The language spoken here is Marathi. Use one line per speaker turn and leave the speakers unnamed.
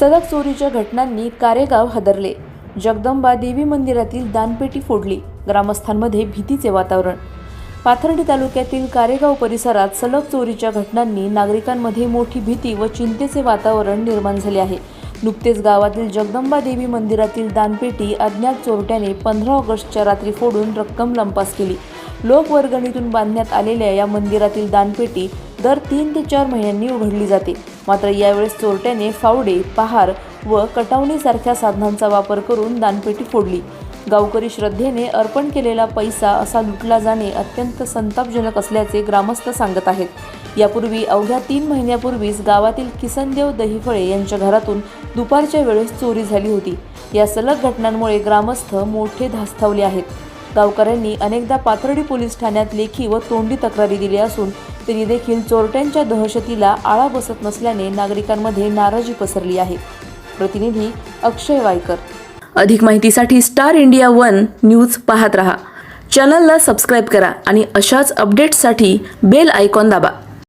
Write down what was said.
सलग चोरीच्या घटनांनी कारेगाव हादरले. जगदंबा देवी मंदिरातील दानपेटी फोडली. ग्रामस्थांमध्ये भीतीचे वातावरण. पाथर्डी तालुक्यातील कारेगाव परिसरात सलग चोरीच्या घटनांनी नागरिकांमध्ये मोठी भीती व चिंतेचे वातावरण निर्माण झाले आहे. नुकतेच गावातील जगदंबा देवी मंदिरातील दानपेटी अज्ञात चोरट्याने पंधरा ऑगस्टच्या रात्री फोडून रक्कम लंपास केली. लोकवर्गणीतून बांधण्यात आलेल्या या मंदिरातील दानपेटी दर तीन ते चार महिन्यांनी उघडली जाते. मात्र यावेळेस चोरट्याने फावडे पहार व कटावणीसारख्या साधनांचा वापर करून दानपेटी फोडली. गावकरी श्रद्धेने अर्पण केलेला पैसा असा लुटला जाणे अत्यंत संतापजनक असल्याचे ग्रामस्थ सांगत आहेत. यापूर्वी अवघ्या तीन महिन्यापूर्वीच गावातील किसनदेव दहिफळे यांच्या घरातून दुपारच्या वेळेस चोरी झाली होती. या सलग घटनांमुळे ग्रामस्थ मोठे धास्तावले आहेत. गावकऱ्यांनी अनेकदा पाथर्डी पोलीस ठाण्यात लेखी व तोंडी तक्रारी दिली असून तरी देखील चोरट्यांच्या दहशतीला आळा बसत नसल्याने नागरिकांमध्ये नाराजी पसरली आहे. प्रतिनिधी अक्षय वायकर. अधिक माहितीसाठी स्टार इंडिया वन न्यूज पाहत रहा. चॅनलला सबस्क्राईब करा आणि अशाच अपडेट्ससाठी बेल आयकॉन दाबा.